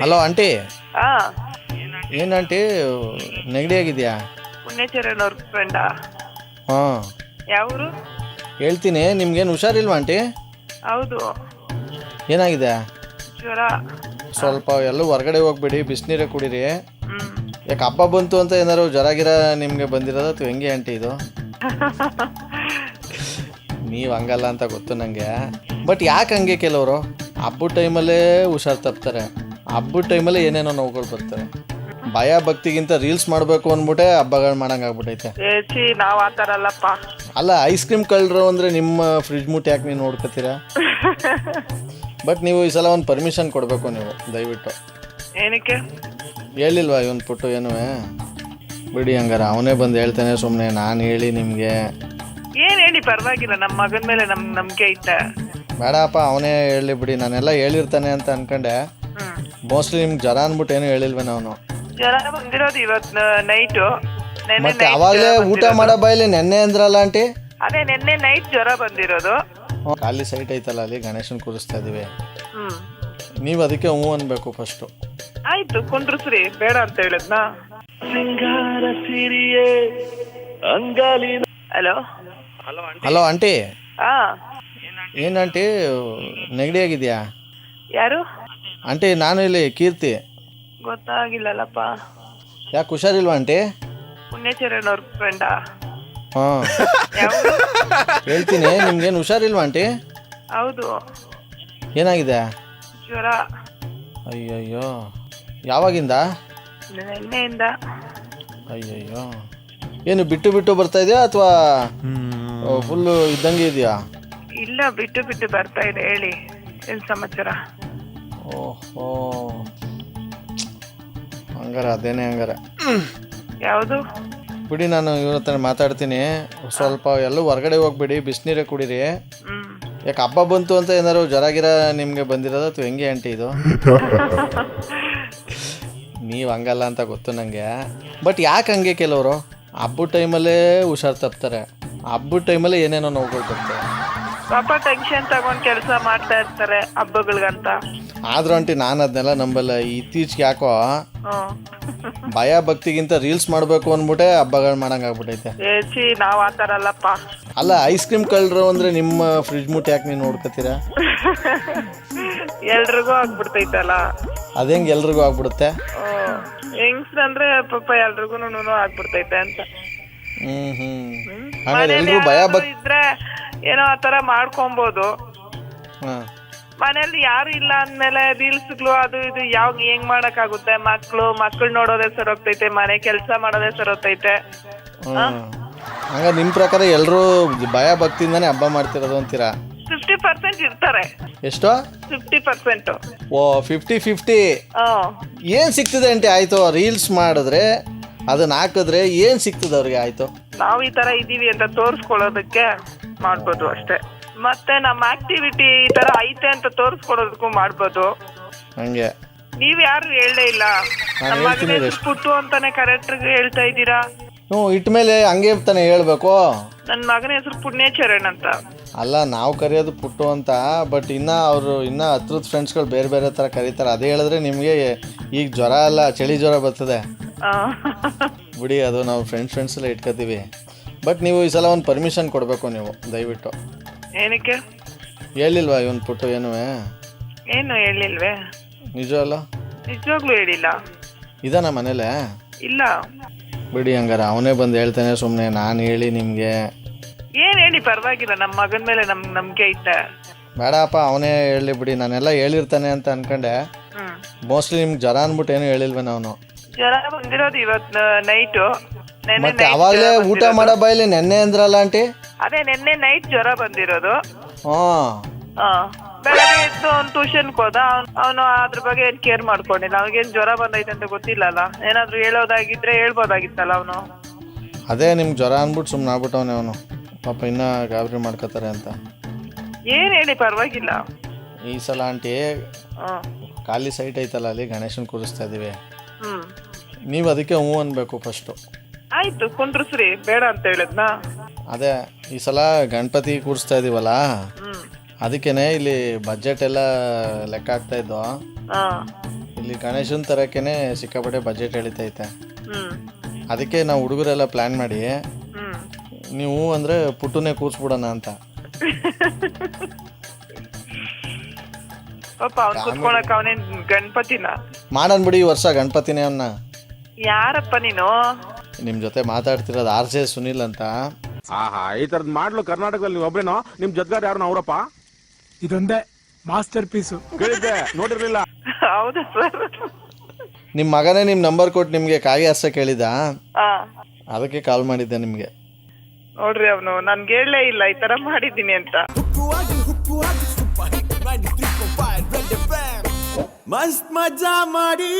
Hello aunty. ಏನ್ aunty ನೆಗಡಿ ಆಗಿದ್ಯಾ ಪುಣ್ಯಚರಣ್ ಅವ್ರ ಫ್ರೆಂಡಾ ಹಾಂ ಯಾವರು ಹೇಳ್ತೀನಿ ನಿಮ್ಗೇನು ಹುಷಾರಿಲ್ವಾ ಆಂಟಿ? ಹೌದು. ಏನಾಗಿದೆ? ಜ್ವರ. ಸ್ವಲ್ಪ ಎಲ್ಲೂ ಹೊರಗಡೆ ಹೋಗ್ಬೇಡಿ ಬಿಸಿನೀರೇ ಕುಡೀರಿ. ಹ್ಮ್. ಯಾಕೆ ಹಬ್ಬ ಬಂತು ಅಂತ ಏನಾದ್ರು ಜ್ವರ ಗಿರ ನಿಮಗೆ ಬಂದಿರೋದು ಅಥವಾ ಹೆಂಗೆ ಆಂಟಿ ಇದು? ನೀವು ಹಂಗಲ್ಲ ಅಂತ ಗೊತ್ತು ನನಗೆ ಬಟ್ ಯಾಕೆ ಹಂಗೆ ಕೆಲವರು? ಹಬ್ಬದ ಟೈಮಲ್ಲೇ ಹುಷಾರು ತಪ್ತಾರೆ. ಹಬ್ಬದ ಟೈಮಲ್ಲಿ ಏನೇನೋ ನೋವುಗಳು ಬರ್ತಾರೆ ಭಯ ಭಕ್ತಿಗಿಂತ ರೀಲ್ಸ್ ಮಾಡಬೇಕು ಅಂದ್ಬಿಟ್ಟೆ ಹಬ್ಬಗಳು ಮಾಡಂಗಾಗ್ಬಿಟ್ಟೈತೆ ಏಚಿ ನಾವ್ ಆ ಥರ ಅಲ್ಲಪ್ಪ. ಅಲ್ಲ ಐಸ್ ಕ್ರೀಮ್ ಕಳ್ಳರು ಅಂದರೆ ನಿಮ್ಮ ಫ್ರಿಜ್ ಮುಟ್ಟಿ ಯಾಕೆ ನೀವು ನೋಡ್ಕೋತೀರಾ? ಬಟ್ ನೀವು ಈ ಸಲ ಒಂದು ಪರ್ಮಿಷನ್ ಕೊಡಬೇಕು ನೀವು ದಯವಿಟ್ಟು. ಏನಕ್ಕೆ? ಹೇಳಿಲ್ವಾ ಇವನ್ ಪುಟ್ಟು ಏನೂ? ಬಿಡಿ ಹಂಗಾರ ಅವನೇ ಬಂದು ಹೇಳ್ತಾನೆ ಸುಮ್ಮನೆ ನಾನು ಹೇಳಿ ನಿಮಗೆ. ಏನ್ ಹೇಳಿ ಪರವಾಗಿಲ್ಲ ನಮ್ಮ ಮಗನ ಮೇಲೆ ನಮ್ ನಂಬಿಕೆ ಐತೆ. ಬೇಡಪ್ಪ ಅವನೇ ಹೇಳಿ ಬಿಡಿ ನಾನೆಲ್ಲ ಹೇಳಿರ್ತಾನೆ ಅಂತ ಅನ್ಕೊಂಡೆ. ಮೋಸ್ಟ್ಲಿ ನಿಮ್ಗೆ ಜ್ವರ ಅಂದ್ಬಿಟ್ಟು ಏನು ಹೇಳಿಲ್ವೇನೋ ನಾನು? ಜ್ವರ ಬಂದಿರೋದು ಇವತ್ ನೈಟು ನೆನ್ನೆ ಮತ್ತೆ ಅವಾಗಲೇ ಊಟ. ಮಾಡೋ ಬಾಯಲ್ಲಿ ನೆನ್ನೆ ಅಂದ್ರಲ್ಲ ಆಂಟಿ? ಅದೇ ನೆನ್ನೆ ನೈಟ್ ಜ್ವರ ಬಂದಿರೋದು. ಹ್ಮ್. ಖಾಲಿ ಸೈಟ್ ಐತಲ್ಲ ಅಲ್ಲಿ ಗಣೇಶನ್ ಕೂರಿಸ್ತಾ ಇದೀವಿ. ಹ್ಮ್. ನೀವು ಅದಕ್ಕೆ ಹ್ಞೂ ಅನ್ಬೇಕು ಫಸ್ಟು ಆಯ್ತು ಕುಂಡ್ರಸ್ರಿ ಬೇಡ ಅಂತ ಹೇಳಿದ್ನಾ? ಹಲೋ ಹಲೋ ಆಂಟಿ ಹಾ. ಏನು ಆಂಟಿ ನೆಗಡಿ ಆಗಿದ್ಯಾ? ಯಾರು? ಆಂಟಿ ನಾನು ಇಲ್ಲಿ ಕೀರ್ತಿ. ಗೊತ್ತಾಗಿಲ್ಲಲ್ಲಪ್ಪ. ಯಾಕೆ ಹುಷಾರಿಲ್ವಾ ಆಂಟಿ ಪುಣ್ಯಚರಣ್ ಅವ್ರ ಫ್ರೆಂಡಾ ಹಾಂ. ಹೇಳ್ತೀನಿ ನಿಮ್ಗೇನು ಹುಷಾರಿಲ್ವಾ ಆಂಟಿ ಹೌದು. ಏನಾಗಿದೆ? ಜ್ವರ. ಅಯ್ಯಯ್ಯೋ. ಯಾವಾಗಿಂದ? ನೆನ್ನೆಯಿಂದ. ಅಯ್ಯಯ್ಯೋ. ಏನು ಬಿಟ್ಟು ಬಿಟ್ಟು ಬರ್ತಾ ಇದೆಯಾ ಅಥವಾ ಫುಲ್ಲು ಇದ್ದಂಗೆ ಇದೆಯಾ? ಇಲ್ಲ ಬಿಟ್ಟು ಬಿಟ್ಟು ಬರ್ತಾ ಇದೆ ಹೇಳಿ. ಏನು ಸಮಾಚಾರ? ಓಹೋ. ಹಂಗಾರ ಅದೇನೇ ಹಂಗಾರ. ಯಾವುದು? ಬಿಡಿ ನಾನು ಇವ್ರ ಹತ್ರ ಮಾತಾಡ್ತೀನಿ. ಸ್ವಲ್ಪ ಎಲ್ಲೂ ಹೊರಗಡೆ ಹೋಗ್ಬಿಡಿ ಬಿಸಿನೀರೇ ಕುಡೀರಿ. ಯಾಕೆ ಹಬ್ಬ ಬಂತು ಅಂತ ಏನಾದ್ರು ಜ್ವರ ಗಿರ ನಿಮಗೆ ಬಂದಿರೋದು? ಅಥವಾ ಹೆಂಗೆ ಆಂಟಿ ಇದು? ನೀವು ಹಂಗಲ್ಲ ಅಂತ ಗೊತ್ತು ನನಗೆ ಬಟ್ ಯಾಕೆ ಹಂಗೆ ಕೆಲವರು? ಹಬ್ಬದ ಟೈಮಲ್ಲೇ ಹುಷಾರು ತಪ್ತಾರೆ. ಹಬ್ಬದ ಟೈಮಲ್ಲೇ ಏನೇನೋ ನೋವುಗಳು ಬರ್ತವೆ ಪಾಪ ಟೆನ್ಷನ್ ತಗೊಂಡು ಕೆಲಸ ಮಾಡ್ತಾ ಇರ್ತಾರೆ ಹಬ್ಬಗಳಿಗಂತ. ಆದ್ರೂ ಆಂಟಿ ನಾನು ಅದನ್ನೆಲ್ಲ ನಂಬಲ್ಲ. ಇತ್ತೀಚೆಗೆ ಯಾಕೋ ಭಯ ಭಕ್ತಿಗಿಂತ ರೀಲ್ಸ್ ಮಾಡಬೇಕು ಅಂದ್ಬಿಟ್ಟೆ ಹಬ್ಬಗಳು ಮಾಡಂಗಾಗ್ಬಿಟ್ಟೈತೆ. ಏಚಿ ನಾವ್ ಆ ಅಲ್ಲಪ್ಪ. ಅಲ್ಲ ಐಸ್ ಕ್ರೀಮ್ ಕಳ್ಳರು ಅಂದ್ರೆ ನಿಮ್ಮ ಫ್ರಿಜ್ ಮುಟ್ಟಿ ಯಾಕೆ ನೀವು ನೋಡ್ಕೋತೀರಾ? ಎಲ್ರಿಗೂ ಆಗ್ಬಿಡ್ತೈತಲ್ಲ. ಅದೇಂಗೆ ಎಲ್ರಿಗೂ ಆಗ್ಬಿಡುತ್ತೆ? ಹ್ಮ್ ಹೆಂಗ್ಸ್ರಂದ್ರೆ ಪಾಪ ಎಲ್ರಿಗೂ ಆಗ್ಬಿಡ್ತೈತೆ ಅಂತ. ಹ್ಞೂ ಹ್ಞೂ. ಆಮೇಲೆ ಎಲ್ರಿಗೂ ಭಯ ಭಕ್ತಿ ಇದ್ರೆ ಏನೋ ಆತರ ಮಾಡ್ಕೊಂಬೋದು ಮಾಡ್ಕೊಬೋದು. ಹಾಂ. ಮನೇಲಿ ಯಾರು ಇಲ್ಲ ಅಂದ್ಮೇಲೆ ರೀಲ್ಸ್ಗಳು ಅದು ಇದು ಯಾವ ಹೆಂಗ್ ಮಾಡಕ್ಕಾಗುತ್ತೆ? ಮಕ್ಳು ಮಕ್ಳು ನೋಡೋದೇ ಸರೋಗ್ತೈತೆ ಮನೆ ಕೆಲಸ ಮಾಡೋದೇ ಸರೋಗ್ತೈತೆ ಹಂಗ ನಿಮ್ಮ ಪ್ರಕಾರ ಎಲ್ಲರೂ ಭಯ ಭಕ್ತಿಯಿಂದಾನೇ ಹಬ್ಬ ಮಾಡ್ತಿರೋದು ಅಂತೀರಾ? ಫಿಫ್ಟಿ ಪರ್ಸೆಂಟ್ ಇರ್ತಾರೆ. ಎಷ್ಟು? ಫಿಫ್ಟಿ ಪರ್ಸೆಂಟ್ ಓ ಫಿಫ್ಟಿ ಫಿಫ್ಟಿ ಏನ್ ಏನು ಸಿಗ್ತದೆ ಅಂಟಿ? ಆಯಿತು ರೀಲ್ಸ್ ಮಾಡಿದ್ರೆ ಅದನ್ನ ಹಾಕಿದ್ರೆ ಏನು ಸಿಗ್ತದೆ ಅವ್ರಿಗೆ? ಆಯಿತು. ನಾವ್ ಈ ತರ ಇದೀವಿ ಅಂತ ತೋರಿಸ್ಕೊಳ್ಳೋದಕ್ಕೆ ಮಾಡ್ಬೋದು ಅಷ್ಟೇ. ಮತ್ತೆ ನಮ್ಮ ಆಕ್ಟಿವಿಟಿ ಈ ತರ ಐತೆ ಅಂತ ತೋರಿಸ್ಕೊಡೋದಕ್ಕೂ ಮಾಡ್ಬೋದು. ಹಂಗೆ. ನೀವ್ ಯಾರು ಹೇಳೇ ಇಲ್ಲ. ನಾನ್ ನಮ್ಮ ಮಗನ ಹೇಳ್ತೀನಿ ಹೆಸರು ಪುಟ್ಟು ಅಂತಾನೆ ಕರೆಕ್ಟ್ ಹೇಳ್ತಾ ಇದ್ದೀರಾ? ಹ್ಞೂ ಇಟ್ಟ ಮೇಲೆ ಹಂಗೆ ತಾನೆ ಹೇಳ್ಬೇಕು. ನನ್ನ ಮಗನ ಹೆಸರು ಪುಣ್ಯಚರಣ್ ಅಂತ. ಅಲ್ಲ ನಾವು ಕರೆಯೋದು ಪುಟ್ಟು ಅಂತ ಬಟ್ ಇನ್ನ ಅವರು ಇನ್ನೂ ಹತ್ರದ ಫ್ರೆಂಡ್ಸ್ಗಳು ಬೇರೆ ಬೇರೆ ಥರ ಕರೀತಾರೆ. ಅದೇ ಹೇಳಿದ್ರೆ ನಿಮಗೆ ಈಗ ಜ್ವರ ಅಲ್ಲ ಚಳಿ ಜ್ವರ ಬರ್ತದೆ. ಆ, ಬಿಡಿ ಅದು ನಾವು ಫ್ರೆಂಡ್ಸ್ ಫ್ರೆಂಡ್ಸ್ ಎಲ್ಲ ಇಟ್ಕೋತೀವಿ. ಬಟ್ ನೀವು ಈ ಸಲ ಒಂದು ಪರ್ಮಿಷನ್ ಕೊಡಬೇಕು ನೀವು ದಯವಿಟ್ಟು. ಏನಕ್ಕೆ? ಹೇಳಿಲ್ವಾ ಇವನ್ ಪುಟ್ಟು ಏನುವೆ? ಏನು ಹೇಳಿಲ್ವೇ? ನಿಜವಲ್ಲ ನಿಜವಾಗ್ಲೂ ಹೇಳಿಲ್ಲ. ಇದಾನ ಮನೇಲೆ? ಇಲ್ಲ. ಬಿಡಿ ಹಂಗಾರ ಅವನೇ ಬಂದು ಹೇಳ್ತಾನೆ ಸುಮ್ಮನೆ ನಾನು ಹೇಳಿ ನಿಮಗೆ. ಏನ್ ಹೇಳಿ ಪರವಾಗಿಲ್ಲ ನಮ್ಮ ಮಗನ ಮೇಲೆ ನಮ್ ನಂಬಿಕೆ ಐತೆ. ಬೇಡಪ್ಪ ಅವನೇ ಹೇಳಿ ಬಿಡಿ ನಾನೆಲ್ಲ ಹೇಳಿರ್ತಾನೆ ಅಂತ ಅನ್ಕೊಂಡೆ. ಹ್ಮ್. ಮೋಸ್ಟ್ಲಿ ನಿಮ್ಗೆ ಜ್ವರ ಅಂದ್ಬಿಟ್ಟು ಏನು ಹೇಳಿಲ್ವೇ ಅವನು ಜ್ವರ ಬಂದಿರೋದು ಇವತ್ತು ನೈಟು ಮತ್ತೆ ಅವಾಗಲೇ ಊಟ. ಮಾಡೋ ಬಾಯಲ್ಲಿ ನೆನ್ನೆ ಅಂದ್ರಲ್ಲ ಆಂಟಿ? ಅದೇ ನಿನ್ನೆ ನೈಟ್ ಜ್ವರ ಬಂದಿರೋದು. ಹಾಂ. ಆ, ಬೆಳಗ್ಗೆ ಎದ್ದು ಅವ್ನು ಟ್ಯೂಷನ್ಗೆ ಹೋದ ಅವನು ಅದ್ರ ಬಗ್ಗೆ ಏನ್ ಕೇರ್ ಮಾಡ್ಕೊಂಡಿಲ್ಲ. ಅವ್ನಿಗೇನ್ ಜ್ವರ ಬಂದೈತೆ ಅಂತ ಗೊತ್ತಿಲ್ಲಲ್ಲ. ಏನಾದ್ರೂ ಹೇಳೋದಾಗಿದ್ರೆ ಹೇಳ್ಬೋದಾಗಿತ್ತಲ್ಲ ಅವನು. ಅದೇ ನಿಮ್ಗೆ ಜ್ವರ ಅಂದ್ಬಿಟ್ಟು ಸುಮ್ಮನೆ ಆಗ್ಬಿಟ್ಟವನೆ ಅವನು. ಪಾಪ ಇನ್ನೂ ಗಾಬರಿ ಮಾಡ್ಕೋತಾರೆ ಅಂತ. ಏನ್ ಹೇಳಿ ಪರವಾಗಿಲ್ಲ. ಈ ಸಲ ಆಂಟಿ ಹ್ಮ್ ಖಾಲಿ ಸೈಟ್ ಐತಲ್ಲ ಅಲ್ಲಿ ಗಣೇಶನ್ ಕೂರಿಸ್ತಾ ಇದೀವಿ. ಹ್ಮ್. ನೀವು ಅದಕ್ಕೆ ಹ್ಞೂ ಅನ್ಬೇಕು ಫಸ್ಟು ಆಯ್ತು ಕುಂಡ್ರಸ್ರಿ ಬೇಡ ಅಂತ ಹೇಳಿದ್ನಾ? ಅದೇ ಈ ಸಲ ಗಣಪತಿ ಕೂರಿಸ್ತಾ ಇದೀವಲ್ಲ? ಅದಕ್ಕೇನೆ ಇಲ್ಲಿ ಬಜೆಟ್ ಎಲ್ಲ ಲೆಕ್ಕ ಆಗ್ತಾ ಇದ್ದು? ಇಲ್ಲಿ ಗಣೇಶನ್ ತರಕ್ಕೇನೆ ಸಿಕ್ಕಾಪಟ್ಟೆ ಬಜೆಟ್ ಎಳಿತೈತೆ ಅದಕ್ಕೆ ನಾವು ಹುಡುಗರೆಲ್ಲ ಪ್ಲಾನ್ ಮಾಡಿ ನೀವು ಅಂದ್ರೆ ಪುಟ್ಟುನೇ ಕೂರಿಸ್ಬಿಡೋಣ ಅಂತ. ಪಾಪ ಅವ್ನ್ ಕುತ್ಕೊಳಕ್ ಅವನೇನ್ ಗಣಪತಿನ. ಮಾಡೋಣ ಬಿಡಿ ಈ ವರ್ಷ ಗಣಪತಿನೇ ಅನ್ನ ಯಾರಪ್ಪ ನೀನು? ನಿಮ್ಮ ಜೊತೆ ಮಾತಾಡ್ತಿರೋದು ಆರ್ ಜೆ ಸುನಿಲ್ ಅಂತ. ಆಹಾ ಈ ತರದ್ ಮಾಡ್ಲು ಕರ್ನಾಟಕದಲ್ಲಿ ನೀವು ಒಬ್ರೇನೋ? ನಿಮ್ ಜೊತೆಗಾರ ಯಾರು ಅವರಪ್ಪ? ಇದೊಂದೇ ಮಾಸ್ಟರ್ ಪೀಸು. ಕೇಳಿದ್ದೆ ನೋಡಿರ್ಲಿಲ್ಲ. ಹೌದು ಸರ್. ನಿಮ್ಮ ಮಗನೇ ನಿಮ್ಮ ನಂಬರ್ ಕೊಟ್ಟು ನಿಮಗೆ ಕಾಯಿ ಹರ್ಸ ಕೇಳಿದ ಹಾ ಅದಕ್ಕೆ ಕಾಲ್ ಮಾಡಿದ್ದೆ ನಿಮಗೆ. ನೋಡ್ರಿ ಅವನು ನನ್ಗೆ ಹೇಳಲೇ ಇಲ್ಲ ಈ ತರ ಮಾಡಿದ್ದೀನಿ ಅಂತ. ಮಸ್ತ್ ಮಜಾ ಮಾಡಿ.